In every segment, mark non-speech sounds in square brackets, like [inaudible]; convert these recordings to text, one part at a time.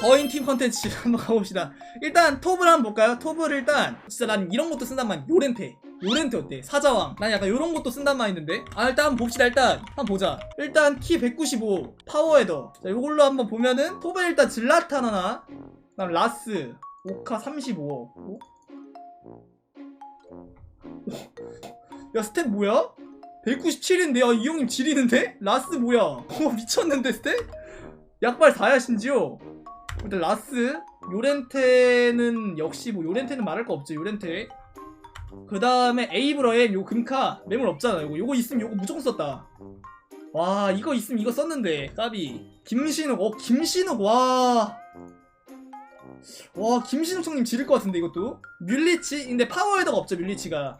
거인 팀 컨텐츠 [laughs] 한번 가봅시다. 일단 톱을 한번 볼까요? 톱을 일단 진짜 난 이런 것도 쓴단 말이야. 요렌테. 요렌테 어때? 사자왕. 난 약간 이런 것도 쓴단 마인드인데. 아 일단 한번 봅시다 일단. 한번 보자. 일단 키 195 파워헤더. 자 요걸로 한번 보면은 톱에 일단 질라탄 하나? 그다음 라스. 오카 35 오? 야 스탯 뭐야? 197인데? 야이 형님 지리는데? 라스 뭐야? [laughs] 어 미쳤는데 스탯? 약발 다야 심지어 일단 라스 요렌테는 역시 뭐 요렌테는 말할 거 없죠 요렌테. 그 다음에 에이브러의 요 금카 매물 없잖아. 요거 요거 있으면 요거 무조건 썼다. 와 이거 있으면 이거 썼는데 까비. 김신욱 어 김신욱 와와 김신욱 형님 지를 것 같은데 이것도? 뮬리치 근데 파워헤더가 없죠 뮬리치가.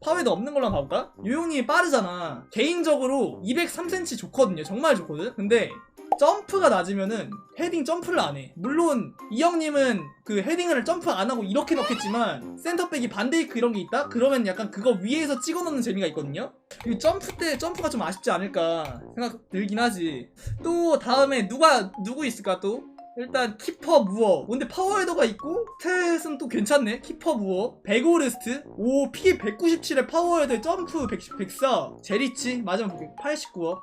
파워헤더 없는 걸로 한번 봐볼까? 요 형님이 빠르잖아. 개인적으로 203cm 좋거든요. 정말 좋거든. 근데 점프가 낮으면은 헤딩 점프를 안 해. 물론 이 형님은 그 헤딩을 점프 안 하고 이렇게 넣겠지만 센터백이 반데이크 이런 게 있다? 그러면 약간 그거 위에서 찍어 넣는 재미가 있거든요. 이 점프 때 점프가 좀 아쉽지 않을까 생각 들긴 하지. 또 다음에 누가 누구 있을까 또? 일단 키퍼 무어 근데 파워헤더가 있고 스탯은 또 괜찮네 키퍼 무어 베고르스트 오피 197에 파워헤더에 점프 110, 104 제리치 마지막 89어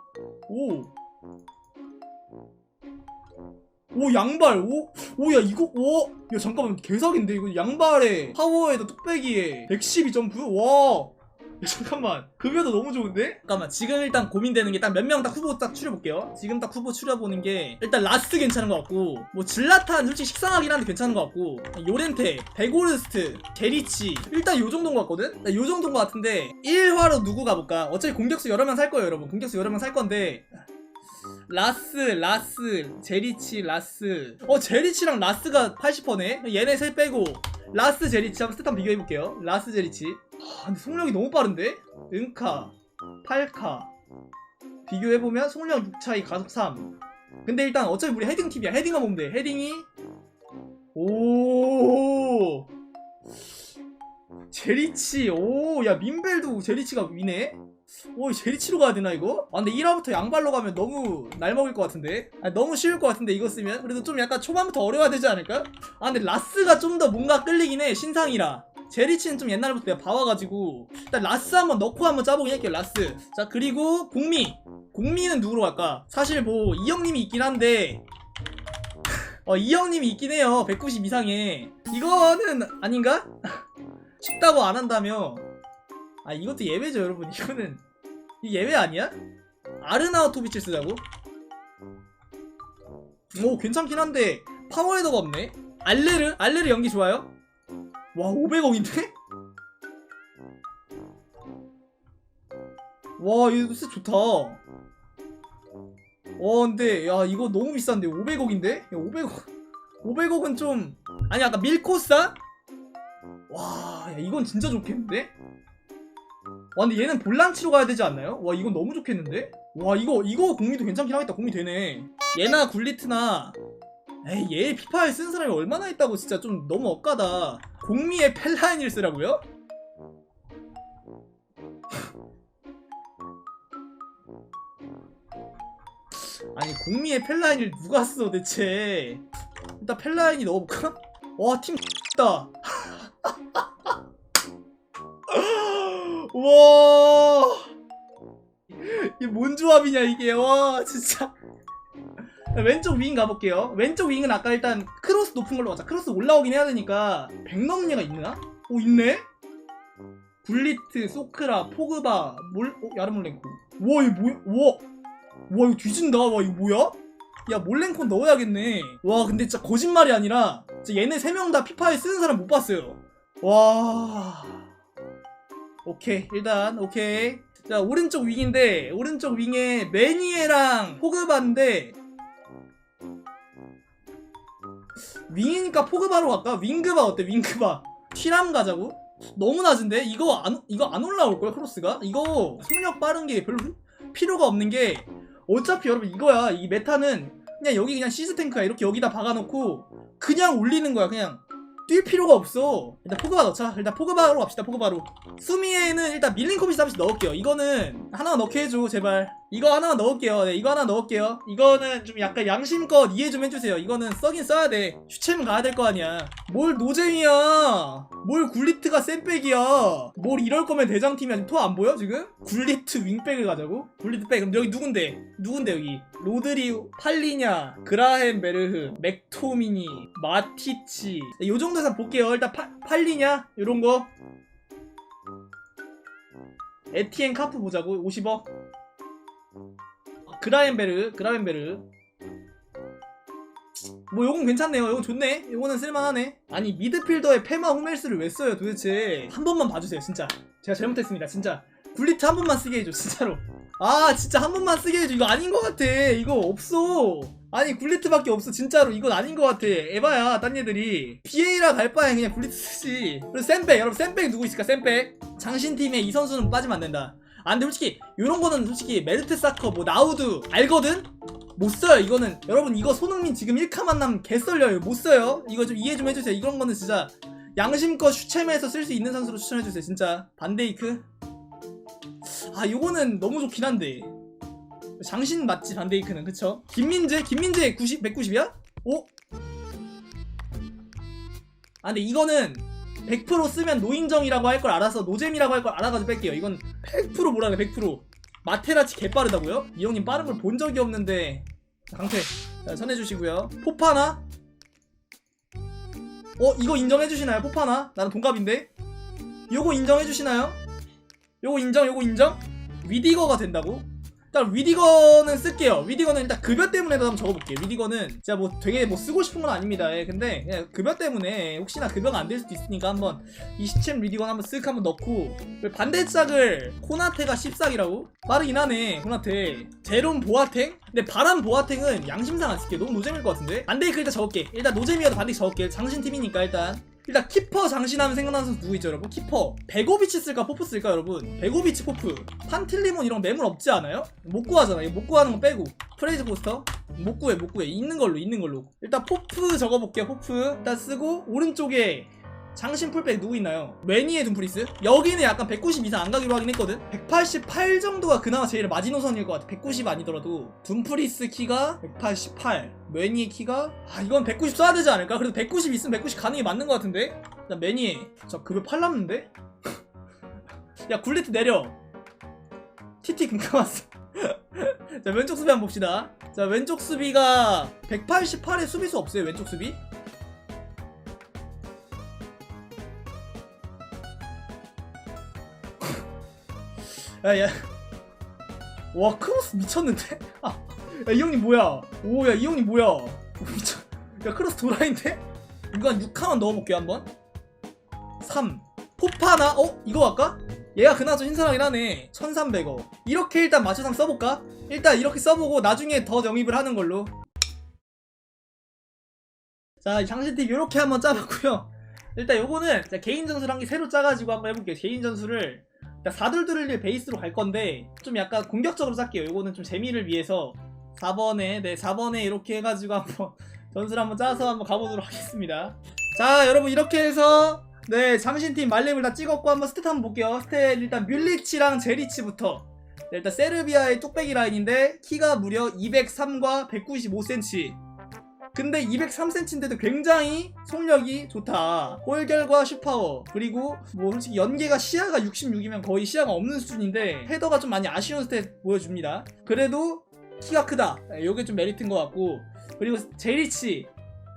오 오 양발. 오 오 야 이거 오 야 잠깐만 개사기인데 이거 양발에 파워에다 뚝배기에 112 점프? 와. 야, 잠깐만. 급여도 너무 좋은데? 잠깐만 지금 일단 고민되는 게 딱 몇 명 딱 후보 딱 추려볼게요. 지금 딱 후보 추려보는 게 일단 라스 괜찮은 것 같고 뭐 질라탄 솔직히 식상하긴 한데 괜찮은 것 같고 요렌테 베고르스트 게리치. 일단 요 정도인 것 같거든? 요 정도인 것 같은데 1화로 누구 가볼까? 어차피 공격수 여러 명 살 거예요 여러분. 공격수 여러 명 살 건데 라스, 라스, 제리치, 라스. 어, 제리치랑 라스가 80%네? 얘네 셋 빼고. 라스, 제리치 한번 스탯 비교해볼게요. 라스, 제리치. 아, 근데 속력이 너무 빠른데? 은카, 8카. 비교해보면 속력 6차이, 가속 3. 근데 일단 어차피 우리 헤딩 팁이야. 헤딩만 보면 돼. 헤딩이. 오. 제리치. 오, 야, 민벨도 제리치가 위네? 오 제리치로 가야 되나 이거? 아 근데 1화부터 양발로 가면 너무 날 먹을 것 같은데? 아, 너무 쉬울 것 같은데 이거 쓰면? 그래도 좀 약간 초반부터 어려워야 되지 않을까? 아 근데 라스가 좀 더 뭔가 끌리긴 해 신상이라. 제리치는 좀 옛날부터 내가 봐와가지고. 일단 라스 한번 넣고 한번 짜보긴 할게요 라스. 자 그리고 공미. 공미는 누구로 갈까? 사실 뭐 이형님이 있긴 한데. 어 이형님이 있긴 해요 190 이상에. 이거는 아닌가? [laughs] 쉽다고 안 한다며 아 이것도 예외죠 여러분 [laughs] 이거는 이 예외 아니야? 아르나우토비치 쓰자고? 오 괜찮긴 한데 파워헤더가 없네 알레르? 알레르 연기 좋아요? 와 500억인데? 와 이거 진짜 좋다 와 근데 야 이거 너무 비싼데 500억인데? 야 500억 500억은 좀 아니 아까 밀코사? 와 야, 이건 진짜 좋겠는데? 와 근데 얘는 볼란치로 가야 되지 않나요? 와 이건 너무 좋겠는데? 와 이거 이거 공미도 괜찮긴 하겠다 공미 되네 얘나 굴리트나 에이 얘 피파에 쓴 사람이 얼마나 있다고 진짜 좀 너무 억까다 공미의 펠라인을 쓰라고요? [laughs] 아니 공미의 펠라인을 누가 써 대체 일단 펠라인이 넣어볼까? 와팀 [laughs] X다 [laughs] 와. 이게 뭔 조합이냐 이게. 와, 진짜. 왼쪽 윙 가볼게요. 왼쪽 윙은 아까 일단 크로스 높은 걸로 가자. 크로스 올라오긴 해야 되니까 100 넘는 얘가 있나? 오, 있네? 굴리트, 소크라, 포그바, 몰, 어, 야르몰렌코. 와, 이거 뭐야? 와. 와, 이거 뒤진다. 와, 이거 뭐야? 야, 몰렌코 넣어야겠네. 와, 근데 진짜 거짓말이 아니라, 진짜 얘네 3명 다 피파에 쓰는 사람 못 봤어요. 와. 오케이 일단 오케이 자 오른쪽 윙인데 오른쪽 윙에 매니에랑 포그바인데 윙이니까 포그바로 갈까? 윙그바 어때 윙그바 티람 가자고? 너무 낮은데? 이거 안 이거 안 올라올걸 크로스가? 이거 속력 빠른 게 별로 필요가 없는 게 어차피 여러분 이거야 이 메타는 그냥 여기 그냥 시스탱크야 이렇게 여기다 박아놓고 그냥 올리는 거야 그냥 뛸 필요가 없어. 일단 포그바 넣자. 일단 포그바로 갑시다 포그바로. 수미에는 일단 한 번씩 넣을게요. 이거는 하나 넣게 해줘 제발 이거 하나만 넣을게요. 네, 이거 하나 넣을게요. 이거는 좀 약간 양심껏 이해 좀 해주세요. 이거는 써긴 써야 돼. 슈챔 가야 될 거 아니야. 뭘 노잼이야. 뭘 굴리트가 센백이야. 뭘 이럴 거면 대장팀이야. 토안 보여 지금? 굴리트 윙백을 가자고? 굴리트 백. 그럼 여기 누군데? 누군데 여기? 로드리우, 팔리냐, 그라햄 베르흐, 맥토미니, 마티치. 요 정도에서 볼게요. 일단 파, 팔리냐? 요런 거. 에티엔 카프 보자고 50억 그라엔베르 그라엔베르. 뭐 요건 괜찮네요. 요건 좋네. 요거는 쓸만하네. 아니 미드필더에 페마 후멜스를 왜 써요 도대체? 한 번만 봐주세요 진짜. 제가 잘못했습니다 진짜. 굴리트 한 번만 쓰게 해줘 진짜로. 아 진짜 한 번만 쓰게 해줘. 이거 아닌 것 같아. 이거 없어. 아니 굴리트밖에 없어 진짜로. 이건 아닌 것 같아. 에바야 딴 얘들이. BA라 갈 바에 그냥 굴리트 쓰지. 그리고 샌백 여러분 샌백 누구 있을까? 샌백. 장신팀에 이 선수는 빠지면 안 된다 아 근데 솔직히 요런 거는 솔직히 메르트 사커 뭐 나우드 알거든? 못 써요 이거는 여러분 이거 손흥민 지금 1카 만나면 개 썰려요 못 써요 이거 좀 이해 좀 해주세요 이런 거는 진짜 양심껏 슈챔에서 쓸 수 있는 선수로 추천해주세요 진짜 반데이크 아 요거는 너무 좋긴 한데 장신 맞지 반데이크는 그쵸? 김민재? 김민재 90, 190이야? 오? 아 근데 이거는 100% 쓰면 노인정이라고 할 걸 알아서 노잼이라고 할 걸 알아가지고 뺄게요 이건 100% 뭐라 그래 100% 마테라치 개빠르다고요? 이 형님 빠른 걸 본 적이 없는데 강태 자, 전해주시고요 포파나? 어 이거 인정해주시나요 포파나? 나는 동갑인데 요거 인정해주시나요? 요거 인정 요거 인정? 위디거가 된다고? 일단 위디거는 쓸게요. 위디거는 일단 급여 때문에도 한번 적어볼게요. 위디거는 진짜 뭐 되게 뭐 쓰고 싶은 건 아닙니다. 예, 근데 그냥 급여 때문에 혹시나 급여가 안 될 수도 있으니까 한번 이 시챔 위디건 한번 쓱 한번 넣고 반대짝을 코나테가 14기라고? 빠르긴 하네 코나테. 제롬 보아탱? 근데 바람 보아탱은 양심상 안 쓸게. 너무 노잼일 것 같은데? 반데이크 일단 적을게. 일단 노잼이어도 반데이크 적을게. 장신팀이니까 일단. 일단 키퍼 장신하면 생각나는 선수 누구 있죠 여러분? 키퍼. 베고비치 쓸까 포프 쓸까 여러분? 베고비치 포프. 판틀리몬 이런 거 매물 없지 않아요? 못 구하잖아. 이거 못 구하는 거 빼고. 프레이즈 포스터? 못 구해 못 구해. 있는 걸로 있는 걸로. 일단 포프 적어볼게요 포프. 일단 쓰고 오른쪽에 장신 풀백 누구 있나요? 매니의 둠프리스? 여기는 약간 190 이상 안 가기로 하긴 했거든? 188 정도가 그나마 제일 마지노선일 것 같아 190 아니더라도 둠프리스 키가 188 매니의 키가 아 이건 190 써야 되지 않을까? 그래도 190 있으면 190 가는 게 맞는 것 같은데? 일단 매니 저 급여 8 남는데? [laughs] 야 굴리트 내려 TT 금감 왔어 [laughs] 자 왼쪽 수비 한번 봅시다 자 왼쪽 수비가 188에 수비수 없어요 왼쪽 수비 야야 와 크로스 미쳤는데? [laughs] 아, 야, 이 형님 뭐야 오야 이 형님 뭐야 오, [laughs] 미쳐 야 크로스 도라인데? 이거 한 6화만 넣어볼게요 한번 3 포파나? 어? 이거 할까? 얘가 그나저 신선하긴 하네 1300원 이렇게 일단 한번 써볼까? 일단 이렇게 써보고 나중에 더 영입을 하는 걸로 자 장신팀 이렇게 한번 짜봤고요 일단 요거는 개인 전술을 한개 새로 짜가지고 한번 해볼게요 개인 전술을 일단 4둘둘을 베이스로 갈 건데 좀 약간 공격적으로 짤게요. 요거는 좀 재미를 위해서 4번에 네 4번에 이렇게 해가지고 한번 [laughs] 전술 한번 짜서 한번 가보도록 하겠습니다. 자 여러분 이렇게 해서 네 장신팀 말렙을 다 찍었고 한번 스탯 한번 볼게요. 스탯 일단 뮬리치랑 제리치부터. 네, 일단 세르비아의 뚝배기 라인인데 키가 무려 203과 195cm 근데 203cm인데도 굉장히 속력이 좋다 골결과 슈파워 그리고 뭐 솔직히 연계가 시야가 66이면 거의 시야가 없는 수준인데 헤더가 좀 많이 아쉬운 스탯 보여줍니다 그래도 키가 크다 네, 요게 좀 메리트인 것 같고 그리고 제리치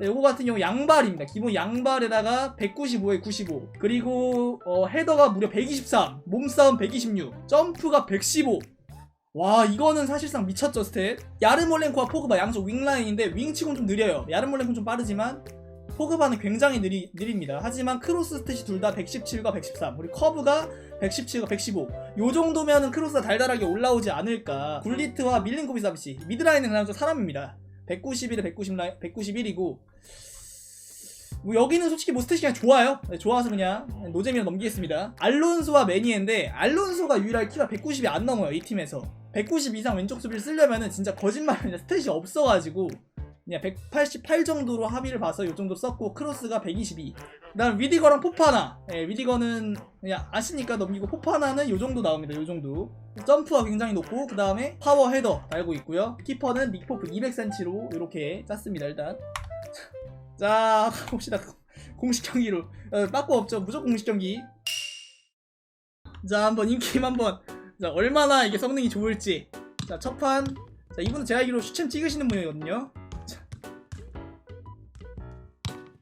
네, 요거 같은 경우 양발입니다. 기본 양발에다가 195에 95. 그리고 어, 헤더가 무려 123. 몸싸움 126. 점프가 115. 와 이거는 사실상 미쳤죠 스탯. 야르몰렌코와 포그바 양쪽 윙라인인데 윙치곤 좀 느려요. 야르몰렌코 좀 빠르지만 포그바는 굉장히 느리, 느립니다. 하지만 크로스 스탯이 둘 다 117과 113. 그리고 커브가 117과 115. 요 정도면은 크로스가 달달하게 올라오지 않을까. 굴리트와 밀린코비 사비치. 미드라인은 그냥 좀 사람입니다. 191에 190 라인, 191이고 뭐 여기는 솔직히 뭐 스탯이 그냥 좋아요 네, 좋아서 그냥 노잼이라 넘기겠습니다 알론소와 매니에인데 알론소가 유일하게 키가 190이 안 넘어요 이 팀에서 190 이상 왼쪽 수비를 쓰려면은 진짜 거짓말 아니라 스탯이 없어가지고 그냥 188 정도로 합의를 봐서 이 정도 썼고 크로스가 122 그다음 위디거랑 포파나. 예, 위디거는 그냥 아시니까 넘기고 포파나는 이 정도 나옵니다 이 정도. 점프가 굉장히 높고 그 다음에 파워 헤더 달고 있고요. 키퍼는 닉포프 200cm로 이렇게 짰습니다 일단. [laughs] 자 가봅시다. [laughs] 공식 경기로. 어, 빠꾸 없죠? 무조건 공식 경기. 자 한번 인게임 한번 자 얼마나 이게 성능이 좋을지. 자 첫판. 자 이분은 제가 알기로 슈챔 찍으시는 분이거든요. 자,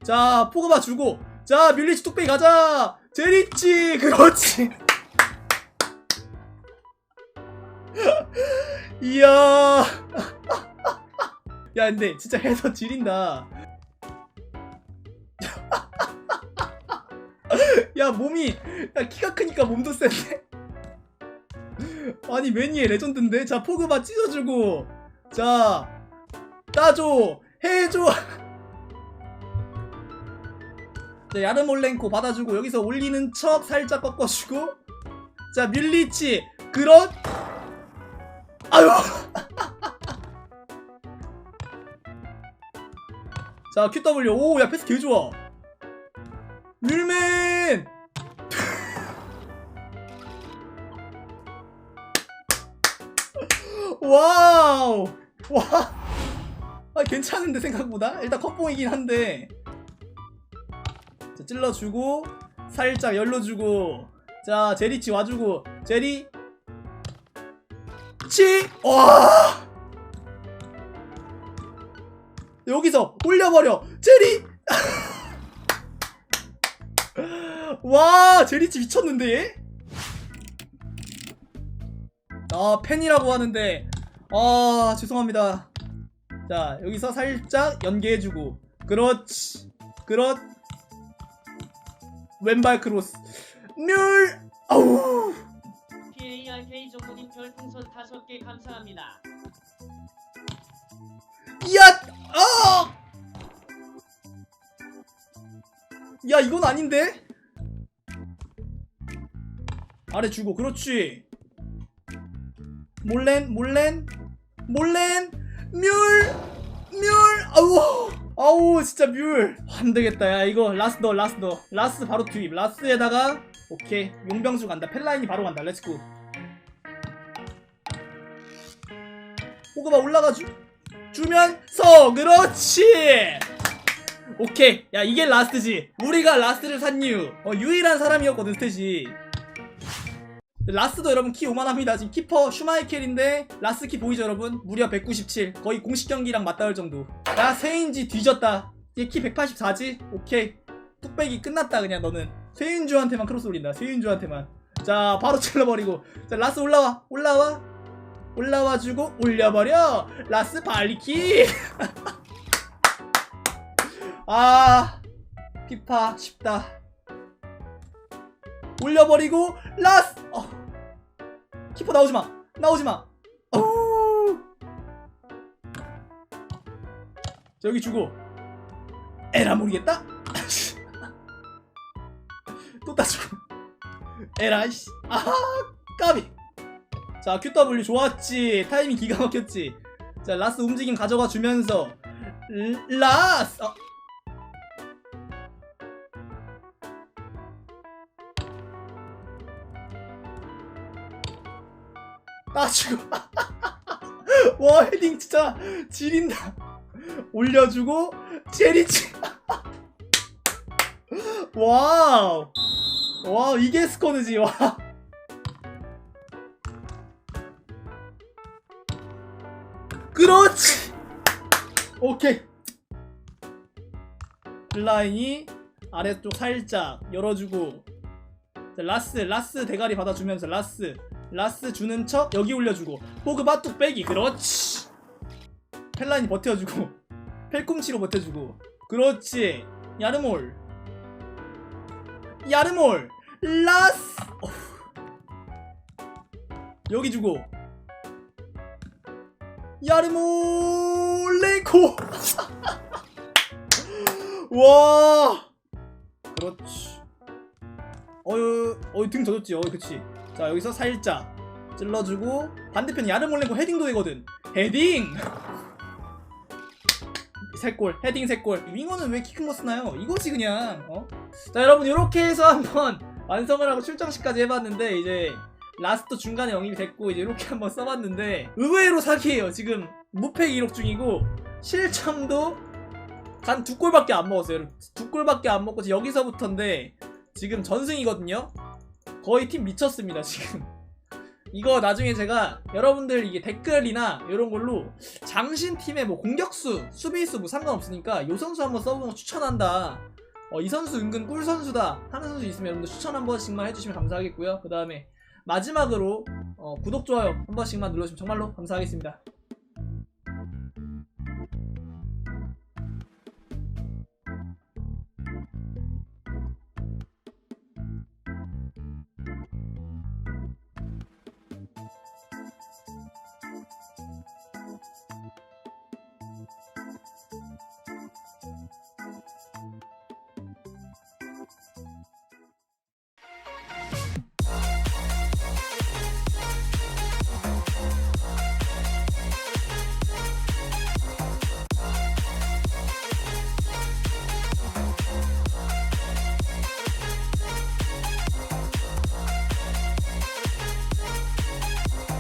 자 포그바 주고. 자 뮬리치 뚝배기 가자. 제리치. [laughs] 그렇지. [laughs] 이야. [laughs] 야 근데 진짜 해서 지린다. 야 몸이. 야 키가 크니까 몸도 센데 아니 매니의 레전드인데? 자 포그바 찢어주고. 자 따줘 해줘 자 야르몰렌코 받아주고 여기서 올리는 척 살짝 꺾어주고. 자 뮬리치 그렇 아유! [laughs] 자 QW 오야 패스 개 좋아. 뮬맨 와우. 와. 아, 괜찮은데 생각보다? 일단 컵봉이긴 한데. 자, 찔러주고 살짝 열러주고. 자 제리치 와주고. 제리 치 와. 여기서 올려버려. 제리. [laughs] 와 제리치 미쳤는데 얘? 아 팬이라고 하는데 아 죄송합니다 자 여기서 살짝 연계해주고 그렇지 그렇 왼발 크로스 뮬 아우 PARK 조코님 별풍선 5개 감사합니다. 야! 아! 야 이건 아닌데? 아래 주고 그렇지 몰렌 몰렌 몰렌 뮬! 뮬! 아우 아우 진짜 뮬. 안되겠다 야 이거 라스 너 라스 너 라스 바로 투입. 라스에다가 오케이. 용병수 간다. 펠라인이 바로 간다. 렛츠고 호그바 올라가 주 주면서. 그렇지. 오케이. 야 이게 라스트지. 우리가 라스트를 산 이유. 어, 유일한 사람이었거든 스탯이 라스도 여러분 키 오만합니다. 지금 키퍼 슈마이켈인데 라스 키 보이죠 여러분? 무려 197 거의 공식 경기랑 맞닿을 정도. 야 세인지 뒤졌다. 얘 키 184지? 오케이. 뚝배기 끝났다 그냥 너는. 세인주한테만 크로스 올린다 세인주한테만. 자 바로 [laughs] 찔러버리고. 자 라스 올라와. 올라와. 올라와주고 올려버려. 라스 발리키. [laughs] 아 피파 쉽다. 올려버리고 라스! 어. 키퍼 나오지마. 나오지마. 자 여기 주고. 에라 모르겠다. [laughs] 또 따주고. 에라 이씨. 아 까비. 자 QW 좋았지. 타이밍 기가 막혔지. 자 라스 움직임 가져가 주면서. 르- 라스 어. 따주고 [laughs] 와 헤딩 진짜 지린다. 올려주고 제리치 [laughs] 와우. 와 이게 스코드지. 와. 그렇지. 오케이. 라인이 아래쪽 살짝 열어주고. 자, 라스 라스 대가리 받아주면서 라스 라스 주는 척 여기 올려주고 포그바 뚝배기 그렇지. 펠라인이 버텨주고 [laughs] 펠꿈치로 버텨주고 그렇지. 야르몰. 야르몰. 라스. 여기 주고. 야르몰 레코! [laughs] 와! 그렇지. 어유 어유 등 젖었지. 어유 그치 자 여기서 살짝 찔러주고 반대편 야르몰레코 헤딩도 되거든. 헤딩! [laughs] 3골 헤딩 3골. 윙어는 왜 키큰 거 쓰나요? 이거지 그냥. 어? 자 여러분 이렇게 해서 한번 [laughs] 완성을 하고 출정식까지 해봤는데 이제 라스트 중간에 영입이 됐고 이제 이렇게 한번 써봤는데 의외로 사기예요. 지금 무패 기록 중이고 실점도 단 두 골밖에 안 먹었어요. 두 골밖에 안 먹고 여기서부터인데 지금 전승이거든요 거의 팀 미쳤습니다 지금 이거 나중에 제가 여러분들 이게 댓글이나 이런 걸로 장신 팀의 뭐 공격수, 수비수 뭐 상관없으니까 요 선수 한번 써보는 거 추천한다. 어, 이 선수 은근 꿀 선수다 하는 선수 있으면 여러분들 추천 한 번씩만 해주시면 감사하겠고요. 그 다음에 마지막으로 어, 구독 좋아요 한 번씩만 눌러주시면 정말로 감사하겠습니다.